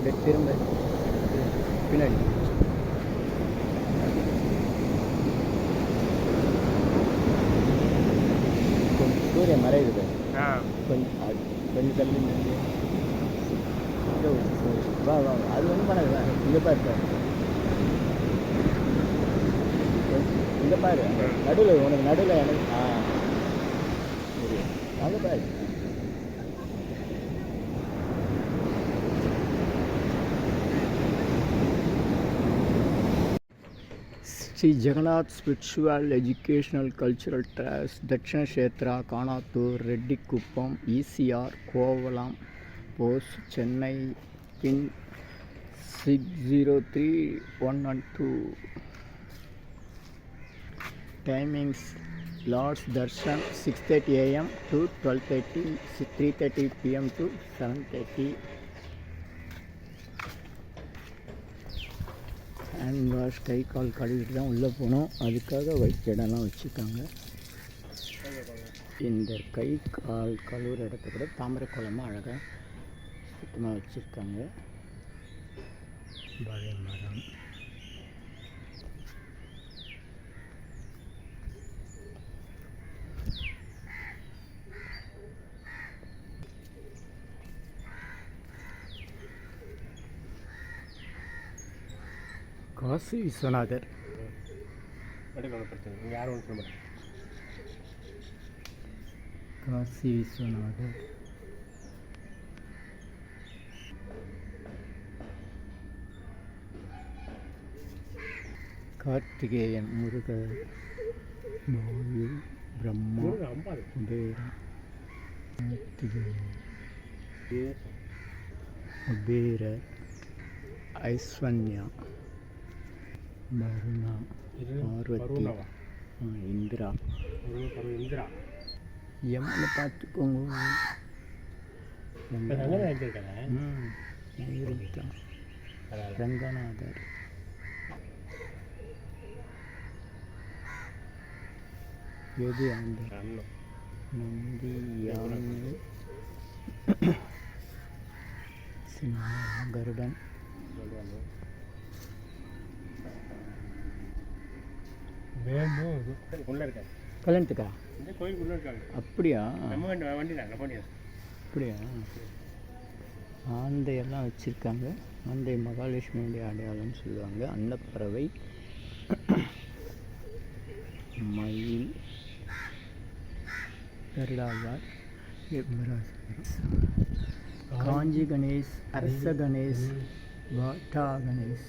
அப்படியே திரும்ப பின்னாடி கொஞ்சம் சூரியன் மறையுது. ஆ கொஞ்சம் கொஞ்சம் தள்ளி. வா வா. அது ஒன்றும் பண்ணாது வா இங்கே பாரு பாரு இங்கே பாரு நடுவில் உனக்கு நடுவில் எனக்கு ஆ அங்கே பாரு Shri Jagannath spiritual educational cultural trust Dakshina Kshetra Kanathur Reddikuppam E C R Kovalam post Chennai pin six zero three one one two timings lord's darshan six thirty A M to twelve thirty three thirty P M to seven thirty hand wash கை கால் கழுவிட்டு தான் உள்ளே போனோம். அதுக்காக white இடம்லாம் வச்சுருக்காங்க. இந்த கை கால் கழுவுற இடத்த கூட தாமரை குளமாக அழகாக சுத்தமாக வச்சுருக்காங்க. வாழை மரம் காசி விஸ்வநாதர் எடுக்க ஒன்றும் பிரச்சனை இல்லை யாரும் ஒன்றும் சொல்ல மாட்டாங்க. காசி விஸ்வநாதர். கார்த்திகேயன் முருகர். வாயு பிரம்மா குபேரன். கார்த்திகேயன். குபேரர். ஐஸ்வன்யா. வருணா பார்வதி. இந்திரா. இந்திரா. எம்மனை பார்த்துக்கோங்க. ரங்கநாதர். எது அந்த நந்தி யானை சிம்மம் கருடன் சொல்லுவாங்க வேணும் உள்ள இருக்காங்க கல்யாணத்துக்கா? அப்படியா? அப்படியா? ஆந்தையெல்லாம் வச்சுருக்காங்க. ஆந்தை மகாலட்சுமியுடைய அடையாளம்னு சொல்லுவாங்க. அன்னப்பறவை மயில் கருடாழ்வார் காஞ்சி கணேஷ் அரச கணேஷ் பாட்டா கணேஷ்.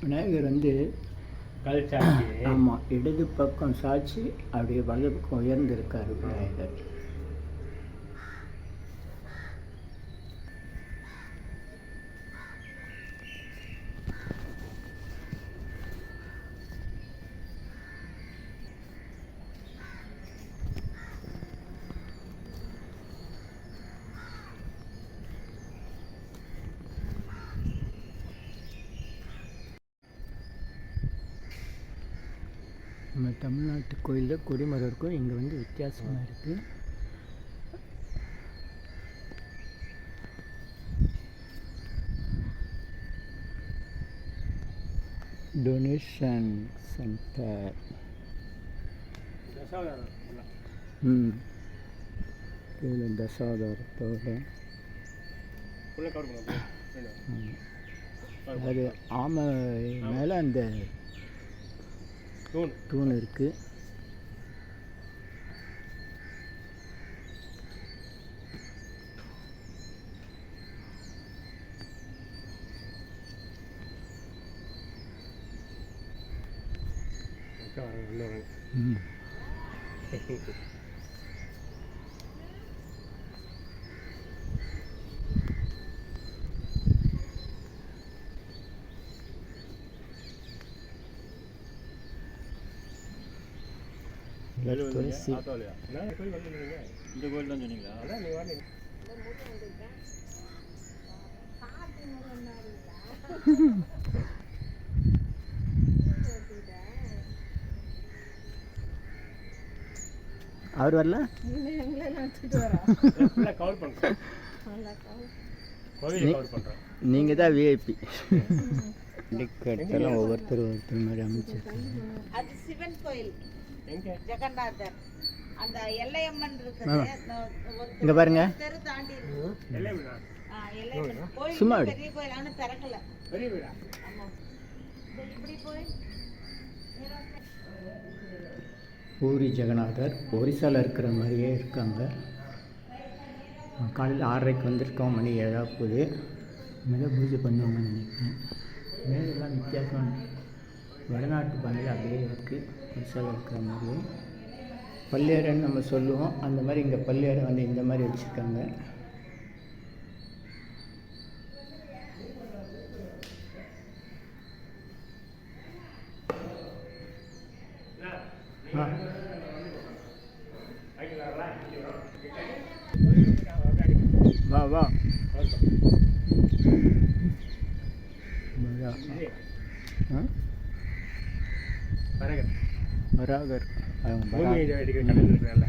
விநாயகர் வந்து ஆமாம் இடது பக்கம் சாட்சி அப்படியே வலது பக்கம் உயர்ந்திருக்காரு விநாயகர். நம்ம தமிழ்நாட்டு கோயிலில் கொடிமரம் இருக்கும் இங்கே வந்து வித்தியாசமாக இருக்குது டொனேஷன் சென்டர் ம். பண்ணுவோம் ம். அது ஆமை மேலே அந்த தூண். இருக்குது ம். இந்த கோயில் தான் சொன்னீங்களா வரீங்க அவர் வரல நீங்கள் தான் விஐபி டிக்கெட்டெல்லாம் ஒவ்வொருத்தர் ஒருத்தர் மாதிரி அமைச்சிருக்காங்க. ஜெகநாதர். அந்த எல்லையம்மன் இருக்குது. இங்க பாருங்க. தெரு தாண்டி சும்மா. பெரிய கோயில் ஆனா திறக்கல. பெரிய வீடா? ஆமா. இப்படி போய் பூரி ஜெகநாதர் ஒரிசால இருக்கிற மாதிரியே இருக்காங்க. காலையில் ஆறரைக்கு வந்திருக்கோம். மணி ஏழா போகுது மேலே பூஜை பண்ணுவாங்கன்னு நினைக்கிறேன். மேலெல்லாம் வித்தியாசம். வடநாட்டு பாணியில் அப்படியே இருக்குது ஒரிசால இருக்கிற மாதிரியே பல்லேரன்னு நம்ம சொல்லுவோம். அந்த மாதிரி இங்கே பல்லேரை வந்து இந்த மாதிரி வச்சுருக்காங்க. வா வா. அவங்க இருக்கிறான்ல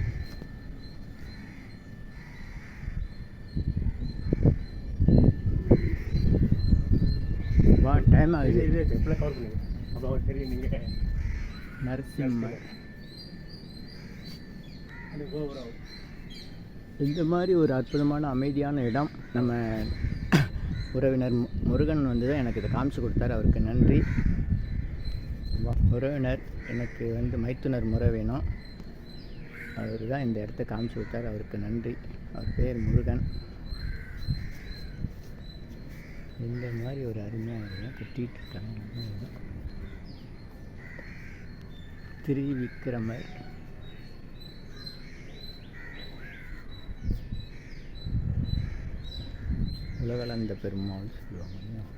வா டைம் ஆகுது. நரசிம்மர். இந்த மாதிரி ஒரு அற்புதமான அமைதியான இடம். நம்ம உறவினர் முருகன் வந்து தான் எனக்கு இதை காமிச்சு கொடுத்தாரு. அவருக்கு நன்றி. வா- உறவினர். எனக்கு வந்து மைத்துனர் முறை வேணும். அவர் தான் இந்த இடத்த காமிச்சு விட்டார் அவருக்கு நன்றி. அவர் பேர் முருகன். இந்த மாதிரி ஒரு அருமையாக இடம் கட்டிகிட்டு இருக்காங்க நல்ல விக்ரமர் உலகளந்த பெருமாள் சொல்லுவாங்க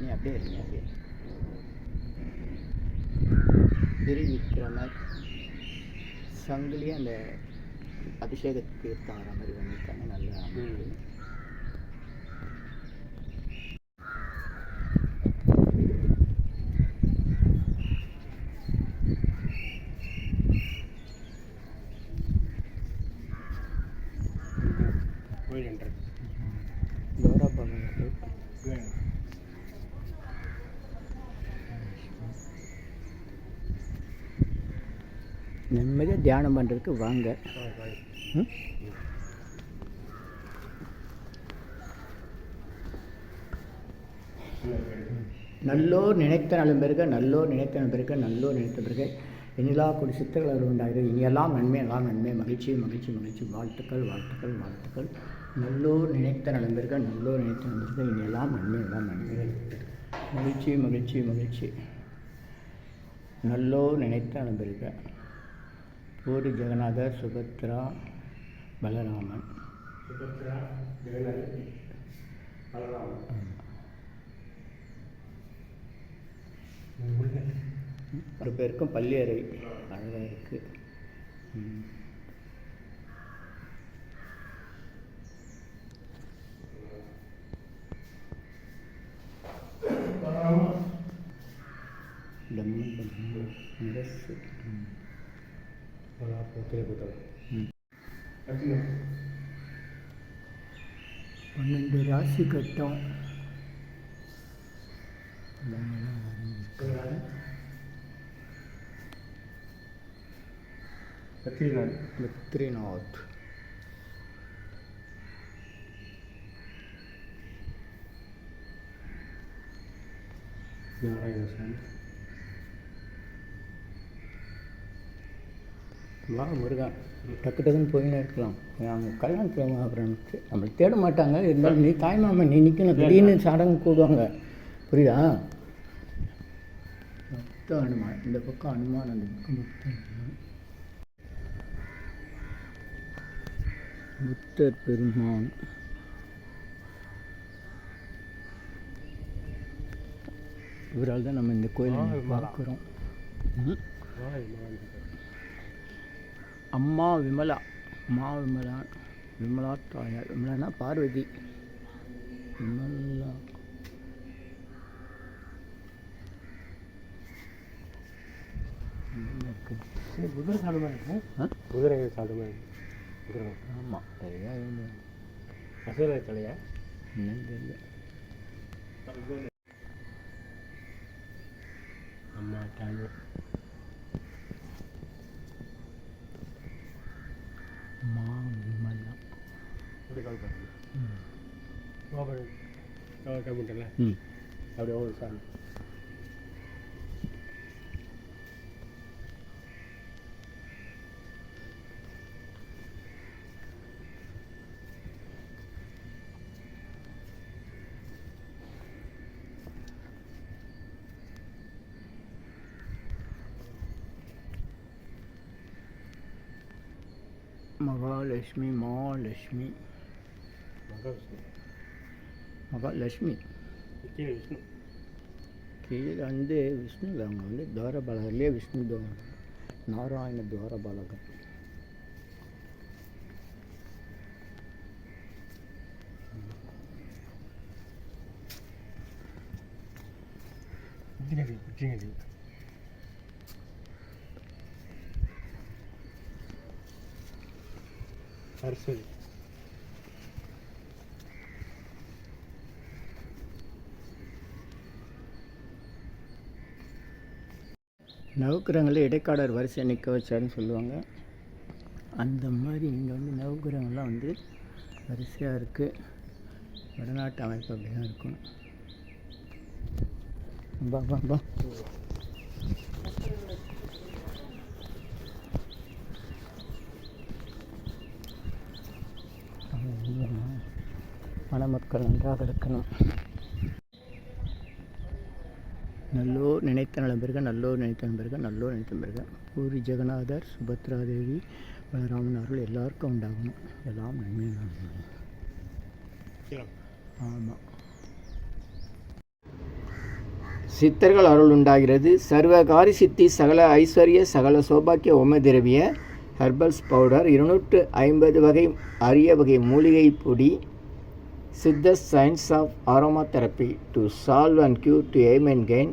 நீ அப்படியே இருங்க அப்படியே. திருவிக்ரமர் சங்கிலியே அந்த அபிஷேகத்துக்கு வர மாதிரி பண்ணியிருக்காங்க நல்ல அமைப்பு கோயில் என்ட்ரு கௌரவ பகவான் நிம்மதியாக தியானம் பண்ணுறதுக்கு வாங்க? நல்லோர் நினைத்த நலம் பெருக நல்லோர் நினைத்த நலம் பெருக நல்லோர் நினைத்த பிறகு. எண்ணிலா கொடி சித்தர்கள் உண்டாகிறது. இனியெல்லாம் நன்மை எல்லாம் நன்மை. மகிழ்ச்சி மகிழ்ச்சி மகிழ்ச்சி. வாழ்த்துக்கள் வாழ்த்துக்கள் வாழ்த்துக்கள். நல்லோர் நினைத்த நலம் பெருக நல்லோர் நினைத்த நலம் பெருக இனியெல்லாம் நன்மை எல்லாம் நன்மை மகிழ்ச்சி மகிழ்ச்சி மகிழ்ச்சி. நல்லோர் நினைத்த நலம் பெருக பூரி ஜெகநாதர் சுபத்ரா பலராமன். சுபத்ரா பலராமன். ஒரு பேருக்கும் பள்ளியறை அழகாக இருக்குது. டம்மு டம்மு முரசு. ம். ம். பன்னெண்டு ராசி கட்டம் இதெல்லாம் வரைஞ்சிருக்காங்க. பத்ரிநாத் பத்ரிநாத் வா முருகா. டக்கு டக்குன்னு போயினே இருக்கலாம். அவங்க கல்யாணத்தில் அப்புறம் நம்மளை தேட மாட்டாங்க. இருந்தாலும் நீ தாய்மாமா நீ நிற்கணும் திடீர்னு சடங்கு கூடுவாங்க. புரியுதா? புத்த அனுமான் இந்த பக்கம் அனுமான் அந்த பக்கம் அனுமான். புத்தர் பெருமான். இவரால் தான் நம்ம இந்த கோயிலை. பார்க்குறோம். அம்மா விமலா. அம்மா விமலா விமலா தாயார். விமலானா பார்வதி. விமலா. குதிரை சாடு மாதிரி இருக்கு ஆ? குதிரை சாடு மாதிரி குதிரை ஆமாம் சரியா தலையா என்னன்னு தெரியல. அம்மா டானு அம்மா விமலா அப்படி கால் பாருங்க வா பாருங்க ம். அப்படியே ஓடு சாமி. மகாலட்சுமி மகாலட்சுமி. ಮಗ ಲಕ್ಷ್ಮಿ ವಿಷ್ಣು ಕೀಳಿಗೆ ಅಂದೇ ವಿಷ್ಣು ಗಂಗಲ್ಲಿ ದ್ವಾರ ಬಳಗಲ್ಲೇ ವಿಷ್ಣು ನಾರಾಯಣ ದ್ವಾರ ಬಳಗ Dinledim, dinledim. Her söyleyeyim. நவக்கிரகங்களில் Idaikkadar வரிசை நிற்க வச்சாருன்னு சொல்லுவாங்க. அந்த மாதிரி இங்கே வந்து நவக்கிரகங்கள்லாம் வந்து வரிசையாக இருக்குது வடநாட்டு அமைப்பு அப்படி தான் இருக்கும். பா பா பா மணமக்கள் நன்றாக இருக்கணும். நல்லோர் நினைத்த நலம் பெருக நல்லோர் நினைத்த நலம் பெருக நல்லோர் நினைத்த பெருக பூரி ஜெகநாதர் சுபத்ரா தேவி பலராமன் அருள் எல்லாருக்கும் உண்டாகணும். எல்லாம் நன்மை. ஆமாம் சித்தர்கள் அருள் உண்டாகிறது. சர்வகாரி சித்தி சகல ஐஸ்வர்ய சகல சௌபாக்கிய ஓம திரவிய ஹெர்பல்ஸ் பவுடர் இருநூற்று ஐம்பது வகை அரிய வகை மூலிகை பொடி Siddha science of aroma therapy to solve and cure to aim and gain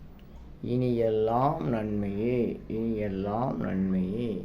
இனி எல்லாம் நன்மையே இனி எல்லாம் நன்மையே.